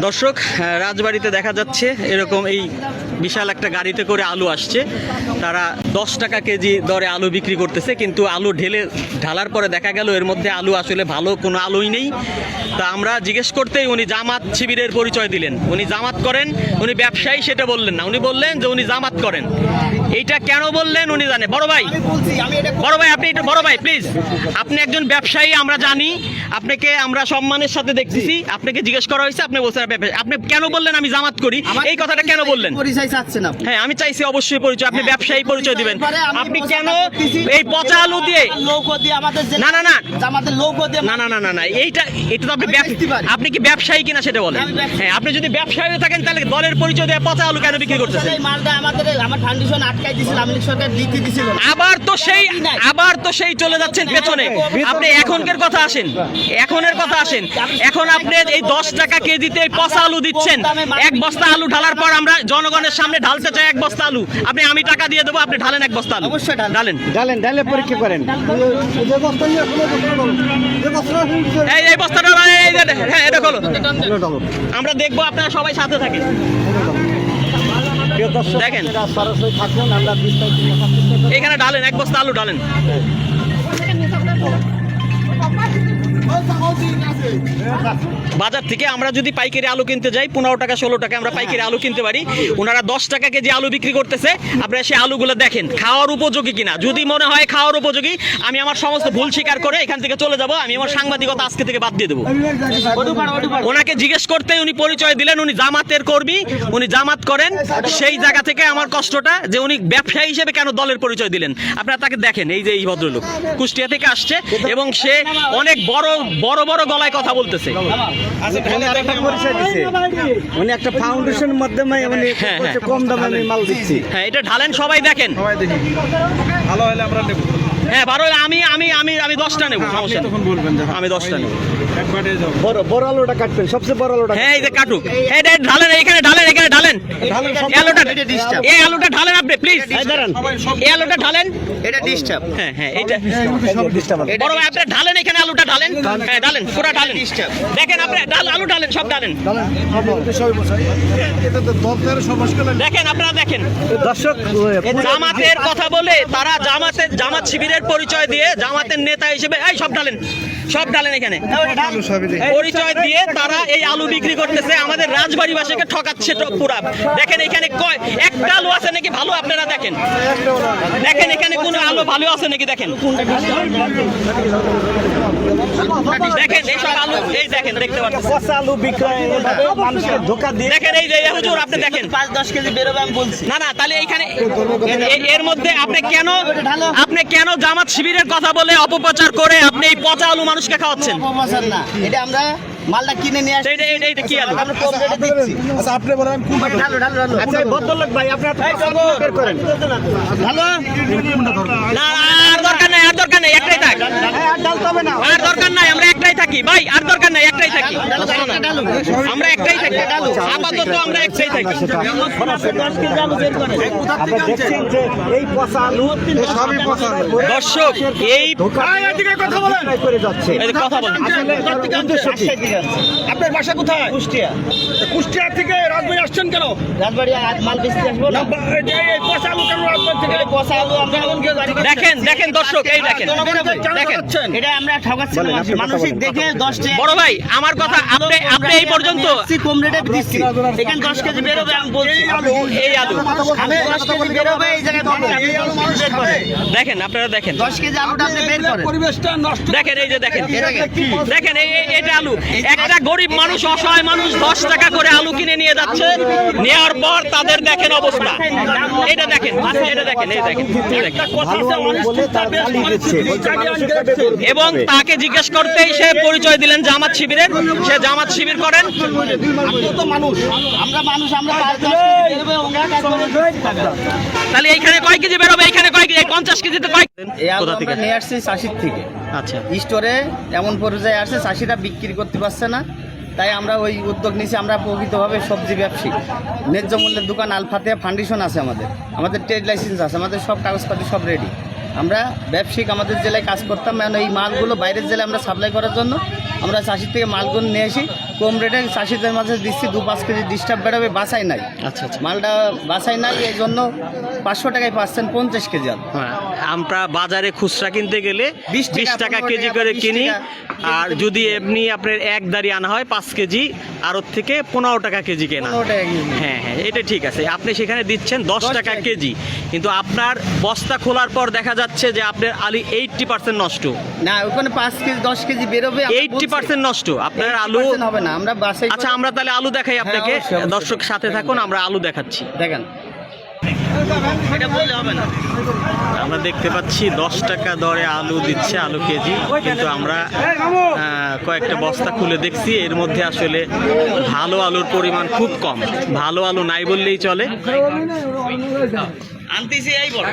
দর্শক রাজবাড়িতে দেখা যাচ্ছে এরকম এই বিশাল একটা গাড়িতে করে আলু আসছে। তারা দশ টাকা কেজি দরে আলু বিক্রি করতেছে, কিন্তু আলু ঢেলে ঢালার পরে দেখা গেল এর মধ্যে আলু আসলে ভালো কোনো আলুই নেই। তা আমরা জিজ্ঞেস করতেই উনি জামাত শিবিরের পরিচয় দিলেন। উনি জামাত করেন, উনি ব্যবসায়ী সেটা বললেন না। উনি বললেন যে উনি জামাত করেন। এইটা কেন বললেন উনি জানে। বড় ভাই বড় ভাই আপনি একটু বড় ভাই প্লিজ আপনি একজন ব্যবসায়ী আমরা জানি। আপনাকে আমরা সম্মানের সাথে দেখতেছি। আপনাকে জিজ্ঞেস করা হয়েছে আপনি বলছেন আপনি কেন বললেন আমি জামাত করি? এই কথাটা কেন বললেন? পরিচয় চাচ্ছেন হ্যাঁ আমি চাইছি অবশ্যই পরিচয় আপনি ব্যবসায়ী পরিচয় দিবেন। আপনি কেন এই পচা আলু দিয়ে না, না, না। আমাদের লৌকো দিয়ে না না না না না এইটা এটা তো আপনি। আপনি কি ব্যবসায়ী কিনা সেটা বলেন? হ্যাঁ আপনি যদি ব্যবসায়ী থাকেন তাহলে দলের পরিচয় দিয়ে পচা আলু কেন বিক্রি করতেছেন? এই মালটা আমাদের আমার ফাউন্ডেশন আটকাই দিছিল আমি সরকার দিতে দিছিল আবার তো সেই আবার তো সেই চলে যাচ্ছেন পেছনে আপনি এখনকার কথা আসেন এখনের কথা আসেন এখন আপনি এই দশ টাকা কেজিতে এই পচা আলু দিচ্ছেন এক বস্তা আলু ঢালার পর আমরা জনগণের সামনে ঢালতে চাই এক বস্তা আলু আপনি আমি টাকা দিয়ে দেবো আপনি ঢালেন এক বস্তা আলু অবশ্যই ঢালেন। ঢালেন ডালে পরীক্ষা করেন এই এই বস্তাটা হ্যাঁ এটা খোলো আমরা দেখব আপনারা সবাই সাথে থাকেন দেখেন। এখানে ডালেন এক বস্তা আলু ঢালেন বাজার থেকে আমরা যদি পাইকারি আলু কিনতে যাই, পনেরো টাকা, ষোলো টাকা, আমরা পাইকারি আলু কিনতে পারি। ওনারা দশ টাকা কেজি আলু বিক্রি করতেছে। আপনারা সেই আলুগুলো দেখেন, খাওয়ার উপযোগী কিনা। যদি মনে হয় খাওয়ার উপযোগী, আমি আমার সমস্ত ভুল স্বীকার করে এখান থেকে চলে যাব। আমি আমার সাংবাদিকতা আজকে থেকে বাদ দিয়ে দেবো। ওনাকে জিজ্ঞেস করতে উনি পরিচয় দিলেন, উনি জামাতের কর্মী। উনি জামাত করেন। সেই জায়গা থেকে আমার কষ্টটা যে উনি ব্যবসায়ী হিসেবে কেন দলের পরিচয় দিলেন। আপনারা তাকে দেখেন, এই যে এই ভদ্রলোক। কুষ্টিয়া থেকে আসছে এবং সে অনেক বড় বড় বড় গলায় কথা বলতেছে। উনি দিছে। উনি একটা ফাউন্ডেশনের মাধ্যমে উনি হ্যাঁ। কম দামে আমি মাল দিচ্ছি। হ্যাঁ এটা ঢালেন সবাই দেখেন। সবাই দেখি। ভালো হলে আমরা নেব। হ্যাঁ বারো আমি আমি আমি আমি দশটা নেব সমস্যা তখন বলবেন যে আমি দশটা নেব। একবারে যাও বড় বড় আলুটা কাটবেন সবচেয়ে বড় আলুটা হ্যাঁ এই যে কাটুক। এই যে ঢালেন এখানে ঢালেন এখানে ঢালেন। এই আলুটা এটা। এই আলুটা ঢালেন আপনি প্লিজ এই আলুটা ঢালেন। এটা ডিস্টার্ব হ্যাঁ হ্যাঁ ডিস্টার্ব বড় ভাই আপনি ঢালেন এখানে আলুটা। ঢালেন হ্যাঁ ডালেন। পুরো ডালেন। দেখেন আপনি ডাল আলু ডালেন সব ঢালেন এটা তো দপ্তরের সমস্যা লাগে দেখেন আপনারা দেখেন। দর্শক জামাতের কথা বলে তারা জামাতের জামাত শিবিরের পরিচয় দিয়ে জামাতের নেতা হিসেবে এই সব ঢালেন সব ঢালেন এখানে। পরিচয় দিয়ে তারা এই আলু বিক্রি করতেছে আমাদের রাজবাড়িবাসীকে ঠকাচ্ছে পুরা। দেখেন এখানে কয় একটা আলু আছে নাকি ভালো আপনারা দেখেন? দেখেন এখানে কোনো আলু ভালো আছে নাকি দেখেন? দেখেন এইসব আলু এই দেখেন দেখতে পাচ্ছেন। পচা আলু বিক্রয় এভাবে মানুষকে ধোকা দিয়ে দেখেন এই যে হুজুর আপনি দেখেন। কেজি বেরোবে আমি বলছি। না না তাহলে এইখানে এর মধ্যে আপনি কেন আপনি কেন জামাত শিবিরের কথা বলে অপপ্রচার করে আপনি এই পচা আলু মানুষকে খাওয়াচ্ছেন? না। এটা আমরা মালটা কিনে নিয়ে আসছি। এটা এটা এটা কি আলু? আমরা কম রেটে দিচ্ছি। আচ্ছা আপনি বলেন কোনটা ঢালো ঢালো ঢালো। আচ্ছা ভদ্রলোক ভাই আপনার বের করেন। ঢালো। না আর দরকার নাই আর দরকার নাই একটাই থাক। হ্যাঁ, আর হবে না। আর দরকার নাই আমরা একটাই থাকি। ভাই আর একটাই থাকি। আমরা একটাই থাকি। আপাতত আমরা একটাই থাকি। আমরা দেখছি যে এই পচা আলু সবই পচা আলু। দর্শক এই কথা বলেন কথা বলেন আপনার বাসা কোথায়? কুষ্টিয়া। কুষ্টিয়া থেকে রাজবাড়ি আসছেন কেন? রাজবাড়ি মাল বেচতে আসব না। এই পয়সা আলু কেন রাজবাড়ি থেকে? এই পয়সা আলু আমরা দেখেন দেখেন দর্শক এই দেখেন দেখেন। এটা আমরা ঠকাচ্ছি না মানুষ। মানসিক দেখে দশ টাকা বড় ভাই আমার কথা আপনি আপনি এই পর্যন্ত কম রেটে দিচ্ছি। এখানে দশ কেজি বেরোবে আমি বলছি এই আলু আমি দশ কেজি বেরোবে এই জায়গায় দশ কেজি বের করে দেখেন আপনারা দেখেন। দশ কেজি আলুটা আপনি বের করেন। পরিবেশটা নষ্ট দেখেন এই যে দেখেন? দেখেন এই এই- এটা আলু। একটা গরিব মানুষ অসহায় মানুষ দশ টাকা করে আলু কিনে নিয়ে যাচ্ছে। নেওয়ার পর তাদের দেখেন অবস্থা। এটা দেখেন এটা দেখেন এই। এবং তাকে জিজ্ঞেস করতেই সে পরিচয় দিলেন জামাত শিবিরের। সে জামাত শিবির করেন। তাহলে এইখানে কয় কেজি বেরোবে? এইখানে কয় কেজি? পঞ্চাশ কেজিতে কয়? নিয়ে আসছি চাষির থেকে। আচ্ছা। স্টোরে এমন পর্যায়ে আসছে চাষিরা বিক্রি করতে পারছে না। তাই আমরা ওই উদ্যোগ নিয়েছি আমরা প্রকৃতভাবে সবজি ব্যবসায়ী। ন্যায্য মূল্যের দোকান আলফাতে ফাউন্ডেশন আছে আমাদের। আমাদের ট্রেড লাইসেন্স আছে আমাদের সব কাগজপাতি সব রেডি আমরা ব্যবসায়িক আমাদের জেলায় কাজ করতাম মানে এই মালগুলো বাইরের জেলায় আমরা সাপ্লাই করার জন্য আমরা চাষির থেকে মালগুলো নিয়ে আসি। কম রেটে চাষিদের মাঝে দিচ্ছি দু পাঁচ কেজি ডিস্টার্ব বেরোবে বাসাই নাই। আচ্ছা আচ্ছা। মালটা বাসাই নাই এই জন্য পাঁচশো টাকায় পাচ্ছেন পঞ্চাশ কেজি হ্যাঁ, আমরা বাজারে খুচরা কিনতে গেলে 20 টাকা, বিশ টাকা কেজি করে কিনি। আর যদি এমনি আপনার এক দাঁড়ি আনা হয় পাঁচ কেজি আর ওর থেকে পনেরো টাকা কেজি কেনা। হ্যাঁ হ্যাঁ এটা ঠিক আছে। আপনি সেখানে দিচ্ছেন দশ টাকা কেজি। কিন্তু আপনার বস্তা খোলার পর দেখা যাচ্ছে যে আপনার আলু এইটটি পার্সেন্ট নষ্ট। না ওখানে পাঁচ কেজি দশ কেজি বেরোবে এইটটি পার্সেন্ট নষ্ট। আপনার আলু হবে না আমরা আচ্ছা আমরা তাহলে আলু দেখাই আপনাকে। অবশ্যই, অবশ্যই। দর্শক সাথে থাকুন আমরা আলু দেখাচ্ছি। দেখেন। আমরা দেখতে পাচ্ছি দশ টাকা দরে আলু দিচ্ছে আলু কেজি। কিন্তু আমরা আহ, কয়েকটা বস্তা খুলে দেখছি এর মধ্যে আসলে ভালো আলুর পরিমাণ খুব কম। ভালো আলু নাই বললেই চলে। আনতেছি এই আমার